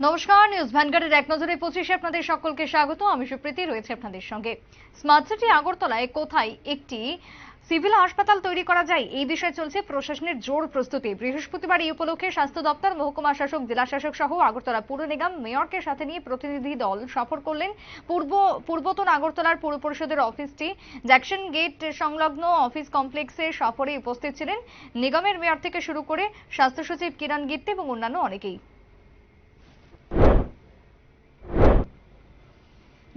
নমস্কার, নিউজ ভ্যানগার্ডের এক নজরে পঁচিশে আপনাদের সকলকে স্বাগত। আমি সুপ্রীতি, রয়েছে আপনাদের সঙ্গে। স্মার্ট সিটি আগরতলায় কোথায় একটি সিভিল হাসপাতাল তৈরি করা যায়? এই বিষয়ে চলছে প্রশাসনের জোর প্রস্তুতি। বৃহস্পতিবার এই উপলক্ষে স্বাস্থ্য দপ্তর, মহকুমা শাসক, জেলা শাসক সহ আগরতলা পুর নিগম, মেয়রকে সাথে নিয়ে প্রতিনিধি দল সফর করলেন পূর্ব, পূর্বতন আগরতলার পুর পরিষদের অফিসটি। জ্যাকসন গেট সংলগ্ন অফিস কমপ্লেক্সে সফরে উপস্থিত ছিলেন। নিগমের মেয়র থেকে শুরু করে স্বাস্থ্য সচিব কিরণ গিত্তে এবং অন্যান্য অনেকেই।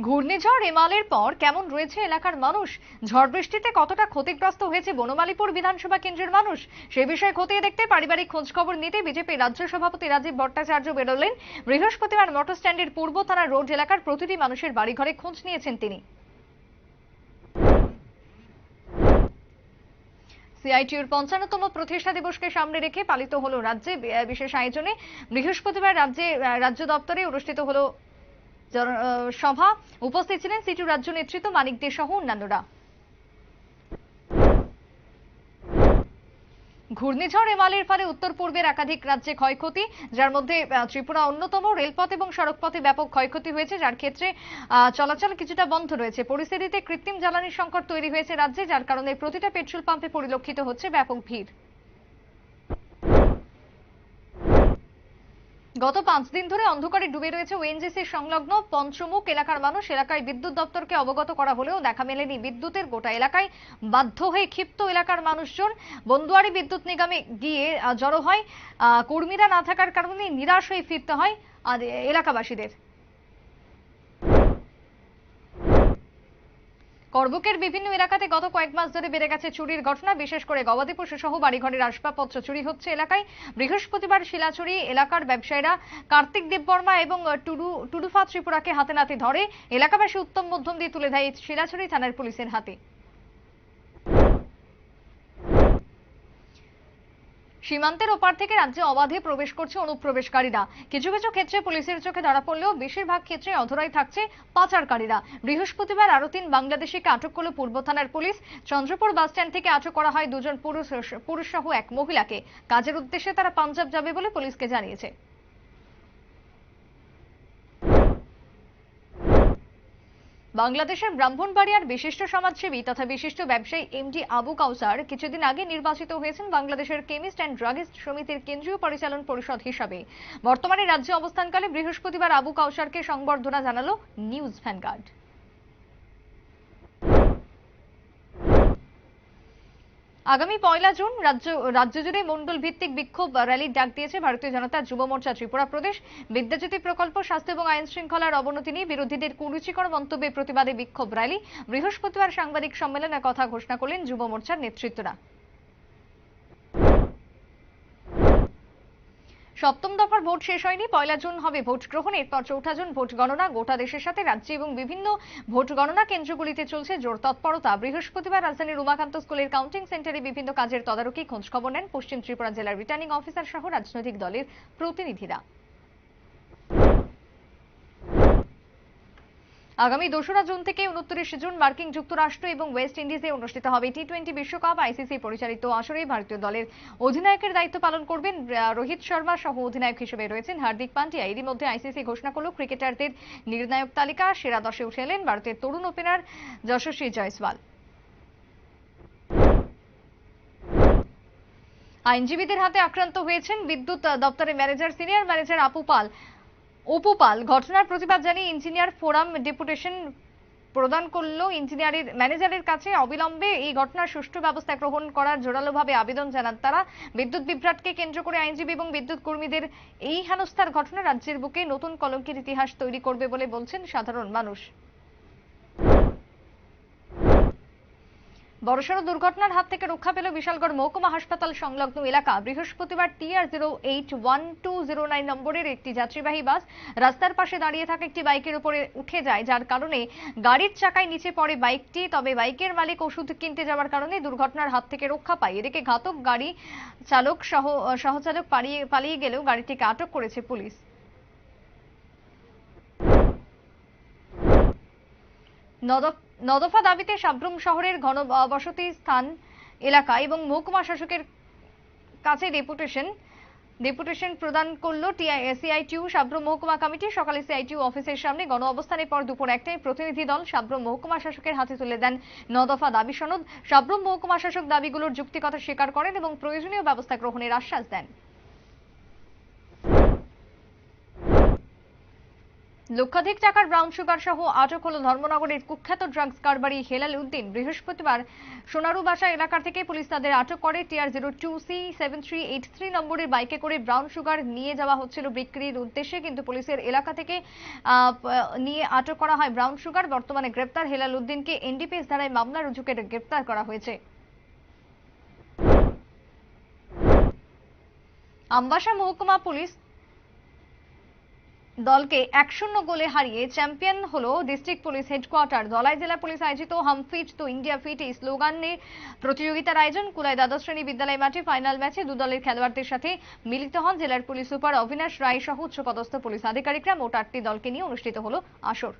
ঘূর্ণিঝড় এমালের পর কেমন রয়েছে এলাকার মানুষ? ঝড় বৃষ্টিতে কতটা ক্ষতিগ্রস্ত হয়েছে বনমালীপুর বিধানসভা কেন্দ্রের মানুষ? সে বিষয়ে খতিয়ে দেখতে পারিবারিক খোঁজ খবর নিতে বিজেপি রাজ্য সভাপতি রাজীব ভট্টাচার্য বেরোলেন। বৃহস্পতিবার মোটর স্ট্যান্ডের পূর্ব থানা রোড এলাকার প্রতিটি মানুষের বাড়িঘরে খোঁজ নিয়েছেন তিনি। সিআইটিউর পঞ্চান্নতম প্রতিষ্ঠা দিবসকে সামনে রেখে পালিত হলো রাজ্যে বিশেষ আয়োজনে। বৃহস্পতিবার রাজ্যে রাজ্য দপ্তরে অনুষ্ঠিত হলো সভা উপস্থিত ছিলেন সিটু রাজ্য নেতৃত্ব মানিক দে সহ অন্যান্যরা। ঘূর্ণিঝড় এমালের ফলে উত্তর পূর্বের একাধিক রাজ্যে ক্ষয়ক্ষতি, যার মধ্যে ত্রিপুরা অন্যতম, রেলপথ এবং সড়কপথে ব্যাপক ক্ষয়ক্ষতি হয়েছে, যার ক্ষেত্রে চলাচল কিছুটা বন্ধ রয়েছে। পরিস্থিতিতে কৃত্রিম জ্বালানির সংকট তৈরি হয়েছে রাজ্যে, যার কারণে প্রতিটা পেট্রোল পাম্পে পরিলক্ষিত হচ্ছে ব্যাপক ভিড়। গত পাঁচ দিন ধরে অন্ধকারে ডুবে রয়েছে ওএনজিসি সংলগ্ন পঞ্চমুখ এলাকার মানুষ। এলাকায় বিদ্যুৎ দপ্তরকে অবগত করা হলেও দেখা মেলেনি বিদ্যুতের গোটা এলাকায়। বাধ্য হয়ে ক্ষিপ্ত এলাকার মানুষজন বন্দুয়ারি বিদ্যুৎ নিগমে গিয়ে জড়ো হয়। কর্মীরা না থাকার কারণে নিরাশ হয়ে ফিরতে হয় এলাকাবাসীদের। করবুকের বিভিন্ন এলাকাতে গত কয়েক মাস ধরে বেড়ে গেছে চুরির ঘটনা। বিশেষ করে গবাদি পশু সহ বাড়িঘরের আসবাবপত্র চুরি হচ্ছে এলাকায়। বৃহস্পতিবার শিলাচুরি এলাকার ব্যবসায়ীরা কার্তিক দেববর্মা এবং টুডু, টুডুফা ত্রিপুরাকে হাতে নাতে ধরে। এলাকাবাসী উত্তম মধ্যম দিয়ে তুলে দেয় শিলাচুরি থানার পুলিশের হাতে। সীমান্তের ওপার থেকে রাজ্যে অবাধে প্রবেশ করছে অনুপ্রবেশকারীরা। কিছু কিছু ক্ষেত্রে পুলিশের চোখে ধরা পড়লেও বেশিরভাগ ক্ষেত্রে অধরাই থাকছে পাচারকারীরা। বৃহস্পতিবার আরও তিন বাংলাদেশিকে আটক করল পূর্ব থানার পুলিশ। চন্দ্রপুর বাস স্ট্যান্ড থেকে আটক করা হয় দুজন পুরুষ পুরুষ সহ এক মহিলাকে। কাজের উদ্দেশ্যে তারা পাঞ্জাব যাবে বলে পুলিশকে জানিয়েছে। বাংলাদেশের ব্রাহ্মণবাড়িয়ার বিশিষ্ট সমাজসেবী তথা বিশিষ্ট ব্যবসায়ী এমডি আবু কাউসার কিছুদিন আগে নির্বাচিত হয়েছেন বাংলাদেশের কেমিস্ট অ্যান্ড ড্রাগিস্ট সমিতির কেন্দ্রীয় পরিচালন পরিষদ হিসাবে। বর্তমানে রাজ্যে অবস্থানকালে বৃহস্পতিবার আবু কাউসারকে সংবর্ধনা জানালো নিউজ ভ্যানগার্ড। আগামী পয়লা জুন রাজ্য রাজ্য জুড়ে মন্ডল ভিত্তিক বিক্ষোভ র্যালির ডাক দিয়েছে ভারতীয় জনতা যুব মোর্চা ত্রিপুরা প্রদেশ। বিদ্যাজ্যোতি প্রকল্প, স্বাস্থ্য এবং আইন শৃঙ্খলার অবনতি নিয়ে বিরোধীদের কুরুচিকর মন্তব্যের প্রতিবাদে বিক্ষোভ র্যালি। বৃহস্পতিবার সাংবাদিক সম্মেলনে কথা ঘোষণা করলেন যুব মোর্চার নেতৃত্বরা। সপ্তম দফার ভোট শেষ হয়নি, পয়লা জুন হবে ভোট গ্রহণ, এরপর চৌঠা জুন ভোট গণনা গোটা দেশের সাথে রাজ্যে এবং বিভিন্ন ভোট গণনা কেন্দ্রগুলিতে চলছে জোর তৎপরতা। বৃহস্পতিবার রাজধানীর উমাকান্ত স্কুলের কাউন্টিং সেন্টারে বিভিন্ন কাজের তদারকি, খোঁজখবর নেন পশ্চিম ত্রিপুরা জেলার রিটার্নিং অফিসার সহ রাজনৈতিক দলের প্রতিনিধিরা। আগামী দোসরা জুন থেকে উনত্রিশ জুন মার্কিন যুক্তরাষ্ট্র এবং ওয়েস্ট ইন্ডিজে অনুষ্ঠিত হবে টি টোয়েন্টি বিশ্বকাপ, আইসিসি পরিচালিত আসরে ভারতীয় দলের অধিনায়কের দায়িত্ব পালন করবেন রোহিত শর্মা সহ অধিনায়ক হিসেবে রয়েছেন হার্দিক পান্ডিয়া। এরই মধ্যে আইসিসি ঘোষণা করল, ক্রিকেটারদের নির্ণায়ক তালিকা সেরা দশে উঠে এলেন ভারতের তরুণ ওপেনার যশস্বী জয়সওয়াল। আইনজীবীদের হাতে আক্রান্ত হয়েছেন বিদ্যুৎ দপ্তরের ম্যানেজার, সিনিয়র ম্যানেজার আপু পাল। অপু পাল, ঘটনার প্রতিবাদ জানিয়ে ইঞ্জিনিয়ার ফোরাম ডেপুটেশন প্রদান করল। ইঞ্জিনিয়ারের ম্যানেজারের কাছে অবিলম্বে এই ঘটনার সুষ্ঠু ব্যবস্থা গ্রহণ করার জোরালোভাবে আবেদন জানান তারা। বিদ্যুৎ বিভ্রাটকে কেন্দ্র করে আইনজীবী এবং বিদ্যুৎ কর্মীদের এই হেনস্থার ঘটনা রাজ্যের বুকে নতুন কলঙ্কের ইতিহাস তৈরি করবে বলে বলছেন সাধারণ মানুষ। বড়সড় দুর্ঘটনার হাত থেকে রক্ষা পেল বিশালগড় মহকুমা হাসপাতাল সংলগ্ন এলাকা। বৃহস্পতিবার TR zero eight one two zero nine নম্বরের একটি যাত্রীবাহী বাস রাস্তার পাশে দাঁড়িয়ে থাকা একটি বাইকের উপরে উঠে যায়, যার কারণে গাড়ির চাকায় নিচে পড়ে বাইকটি। তবে বাইকের মালিক ওষুধ কিনতে যাওয়ার কারণে দুর্ঘটনার হাত থেকে রক্ষা পায়। এদিকে ঘাতক গাড়ি চালক সহ সহচালক পালিয়ে পালিয়ে গেলেও গাড়িটিকে আটক করেছে পুলিশ। নদফ- দাবিতে সাব্রুম শহরের ঘনবসতি স্থান এলাকা এবং মহকুমা শাসকের কাছে ডেপুটেশন ডেপুটেশন প্রদান করল সিআইটিউ সাব্রম মহকুমা কমিটি। সকালে সিআইটিউ অফিসের সামনে গণ অবস্থানের পর দুপুর একটায় প্রতিনিধি দল সাব্রম মহকুমা শাসকের হাতে তুলে দেন নদফা দাবি সনদ। সাব্রম মহকুমা শাসক দাবিগুলোর যুক্তিকতা স্বীকার করেন এবং প্রয়োজনীয় ব্যবস্থা গ্রহণের আশ্বাস দেন। লক্ষাধিক টাকার ব্রাউন সুগার সহ আটক হল ধর্মনগরের কুখ্যাত ড্রাগস কারবারি হেলাল উদ্দিন। বৃহস্পতিবার সোনারুবাসা এলাকা থেকে পুলিশ তাদের আটক করে। TR zero two C seven three eight three নম্বরের বাইকে করে ব্রাউন সুগার নিয়ে যাওয়া হচ্ছিল বিক্রির উদ্দেশ্যে, কিন্তু পুলিশের এলাকা থেকে নিয়ে আটক করা হয় ব্রাউন সুগার। বর্তমানে গ্রেপ্তার হেলাল উদ্দিনকে এনডিপিএস ধারায় মামলা রুজু করে গ্রেপ্তার করা হয়েছে। আমবাসা মহকুমা পুলিশ দলকে এক শূন্য গোলে হারিয়ে চ্যাম্পিয়ন হল ডিস্ট্রিক্ট পুলিশ হেডকোয়ার্টার। দলাই জেলা পুলিশ আয়োজিত হাম ফিট তো ইন্ডিয়া ফিট এই স্লোগানে প্রতিযোগিতার আয়োজন। কুলাই দ্বাদশ শ্রেণি বিদ্যালয় মাঠে ফাইনাল ম্যাচে দু দলের খেলোয়াড়দের সাথে মিলিত হন জেলার পুলিশ সুপার অবিনাশ রায় সহ উচ্চপদস্থ পুলিশ আধিকারিকরা। মোট আটটি দলকে নিয়ে অনুষ্ঠিত হলো আসর।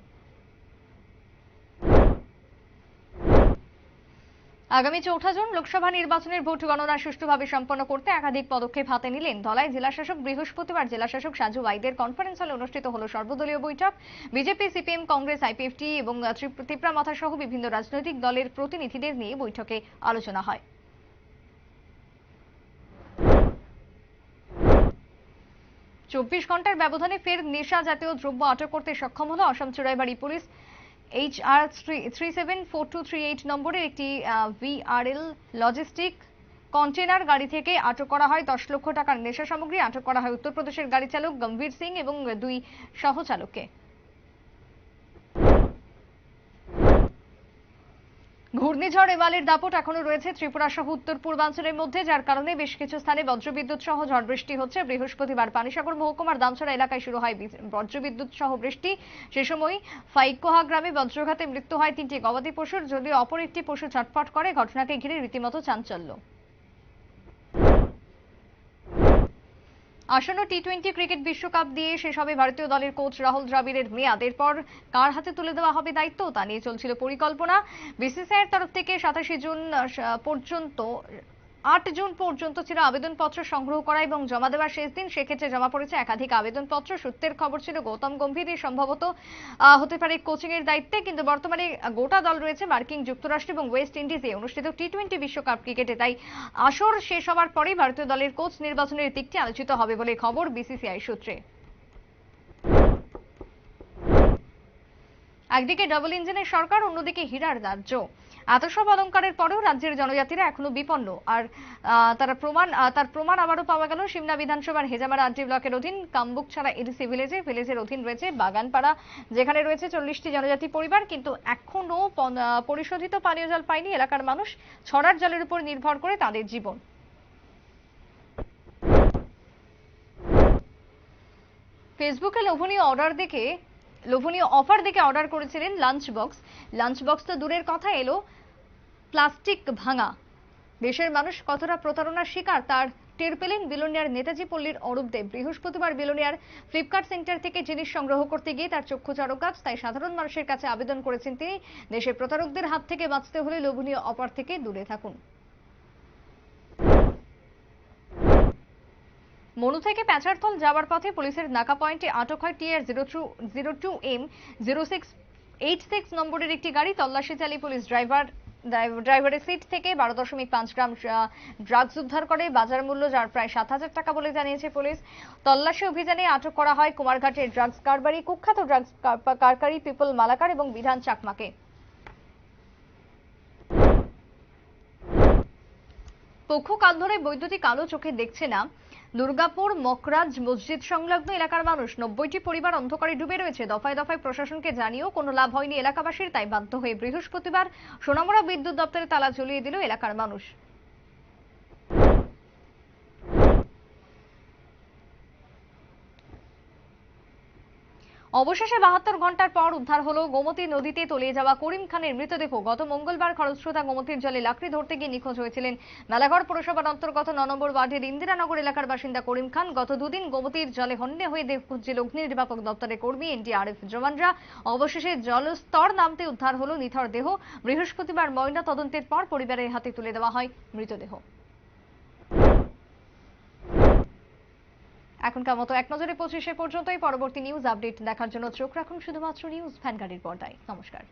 আগামী চৌঠা জুন লোকসভা নির্বাচনের ভোট গণনা সুষ্ঠুভাবে সম্পন্ন করতে একাধিক পদক্ষেপ হাতে নিলেন ধলাই জেলাশাসক বৃহস্পতিবার জেলাশাসক সাজু ওয়াইদের কনফারেন্স হলে অনুষ্ঠিত হল সর্বদলীয় বৈঠক। বিজেপি, সিপিএম, কংগ্রেস, আইপিএফটি এবং ত্রিপ- ত্রিপুরা সহ বিভিন্ন রাজনৈতিক দলের প্রতিনিধিদের নিয়ে বৈঠকে আলোচনা হয়। চব্বিশ ঘণ্টার ব্যবধানে ফের নেশা জাতীয় দ্রব্য আটক করতে সক্ষম হলো Assam Churaibari police. H R three seven four two three eight নম্বরের একটি ভিআরএল লজিস্টিক কন্টেনার গাড়ি থেকে আটক করা হয়। দশ লক্ষ টাকার নেশা সামগ্রী আটক করা হয়। উত্তরপ্রদেশের গাড়ি চালক গম্ভীর সিং এবং দুই সহচালককে। ঘূর্ণিঝড় এমালের দাপট এখনও রয়েছে। ত্রিপুরা সহ উত্তর পূর্বাঞ্চলের মধ্যে, যার কারণে বেশ কিছু স্থানে বজ্রবিদ্যুৎ সহ ঝড় বৃষ্টি হচ্ছে। বৃহস্পতিবার পানিসাগর, মহকুমার দামছড়া এলাকায় শুরু হয় বজ্রবিদ্যুৎ সহ বৃষ্টি। সে সময় ফাইকোহা গ্রামে বজ্রঘাতে মৃত্যু হয় তিনটি গবাদি পশুর। যদিও অপর একটি পশু ছটফট করে, ঘটনাকে ঘিরে রীতিমতো চাঞ্চল্য। আসন্ন টি টোয়েন্টি ক্রিকেট বিশ্বকাপ দিয়ে শেষ হবে ভারতীয় দলের কোচ রাহুল দ্রাবিড়ের মেয়াদ। এরপর কার হাতে তুলে দেওয়া হবে দায়িত্ব, তা নিয়ে চলছিল পরিকল্পনা। বিসিসিআইয়ের তরফ থেকে সাতাশে জুন পর্যন্ত আট জুন পর্যন্ত ছিল আবেদনপত্র সংগ্রহ করা এবং জমা দেওয়ার শেষ দিন। সেক্ষেত্রে জমা পড়েছে একাধিক আবেদনপত্র। সূত্রের খবর ছিল, গৌতম গম্ভীরই সম্ভবত হতে পারে কোচিং এর দায়িত্বে, কিন্তু বর্তমানে গোটা দল রয়েছে মার্কিন যুক্তরাষ্ট্র এবং ওয়েস্ট ইন্ডিজে। অনুষ্ঠিত টি টোয়েন্টি বিশ্বকাপ ক্রিকেটে তাই আসর শেষ হওয়ার পরেই ভারতীয় দলের কোচ নির্বাচনের দিকটি আলোচিত হবে বলে খবর বিসিসিআই সূত্রে। একদিকে ডাবল ইঞ্জিনের সরকার, অন্যদিকে হীরার রাজ্য। এত সব অলঙ্কারের পরেও রাজ্যের জনজাতিরা এখনও বিপন্ন। আর তারা প্রমাণ তার প্রমাণ আবারও পাওয়া গেল সিমনা বিধানসভার হেজামারা আন্টি ব্লকের অধীন। কাম্বুকছড়া এডিসি ভিলেজে, ভিলেজের অধীন রয়েছে বাগানপাড়া, যেখানে রয়েছে চল্লিশটি জনজাতি পরিবার, কিন্তু এখনও পরিশোধিত পানীয় জল পায়নি এলাকার মানুষ। ছড়ার জলের উপর নির্ভর করে তাদের জীবন। ফেসবুকে লোভনীয় অর্ডার দেখে লোভনীয় অফার দেখে অর্ডার করেছিলেন লাঞ্চ বক্স লাঞ্চ বক্স তো দূরের কথা, এলো প্লাস্টিক ভাঙা। দেশের মানুষ কতটা প্রতারণার শিকার, তার টের পেলেন বিলোনিয়ার নেতাজি পল্লীর অরূপ দেব বৃহস্পতিবার বিলোনিয়ার ফ্লিপকার্ট সেন্টার থেকে জিনিস সংগ্রহ করতে গিয়ে তার চক্ষু চড়ক গাছ, তাই সাধারণ মানুষের কাছে আবেদন করেছেন তিনি। দেশের প্রতারকদের হাত থেকে বাঁচতে হলে লোভনীয় অফার থেকে দূরে থাকুন। মনু থেকে প্যাচারথল যাওয়ার পথে পুলিশের নাকা পয়েন্টে আটক হয় TR zero two zero two M, zero six, eight six নম্বরের একটি গাড়ি। তল্লাশি চালিয়ে পুলিশ ড্রাইভার, ড্রাইভ- ড্রাইভারের সিট থেকে বারো দশমিক পাঁচ গ্রাম ড্রাগস উদ্ধার করে। বাজার মূল্য যার প্রায় সাত হাজার টাকা বলে জানিয়েছে পুলিশ। তল্লাশি অভিযানে আটক করা হয় কুমারঘাটের ড্রাগস কারবারি, কুখ্যাত ড্রাগস কারকারি পিপল মালাকার এবং বিধান চাকমাকে। পক্ষ কাল ধরে বৈদ্যুতিক আলো চোখে দেখছে না। দুর্গাপুর, মকরাজ, মসজিদ সংলগ্ন এলাকার মানুষ নব্বইটি পরিবার অন্ধকারে ডুবে রয়েছে। দফায় দফায় প্রশাসনকে জানিয়েও কোনো লাভ হয়নি এলাকাবাসীর, তাই বাধ্য হয়ে বৃহস্পতিবার সোনামুড়া বিদ্যুৎ দপ্তরে তালা ঝুলিয়ে দিল এলাকার মানুষ। অবশেষে বাহাত্তর ঘণ্টার পর উদ্ধার হলো গোমতী নদীতে তলিয়ে যাওয়া করিম খানের মৃতদেহ। গত মঙ্গলবার খরস্রোতা গোমতীর জলে লাকড়ি ধরতে গিয়ে নিখোঁজ হয়েছিলেন মেলাঘর পুরসভার অন্তর্গত ন নম্বর ওয়ার্ডের ইন্দিরানগর এলাকার বাসিন্দা করিম খান গত দুদিন গোমতীর জলে হন্যে হয়ে দেহ খুঁজছিল অগ্নি নির্বাপক দপ্তরের কর্মী এনডিআরএফ জওয়ানরা। অবশেষে জলস্তর নামতে উদ্ধার হলো নিথর দেহ। বৃহস্পতিবার ময়না তদন্তের পর পরিবারের হাতে তুলে দেওয়া হয় মৃতদেহ। এখনকার মতো এক নজরে পঁচিশে পর্যন্তই পরবর্তী নিউজ আপডেট দেখার জন্য চোখ রাখুন শুধুমাত্র নিউজ ভ্যানগাড়ির পর্দায়। নমস্কার।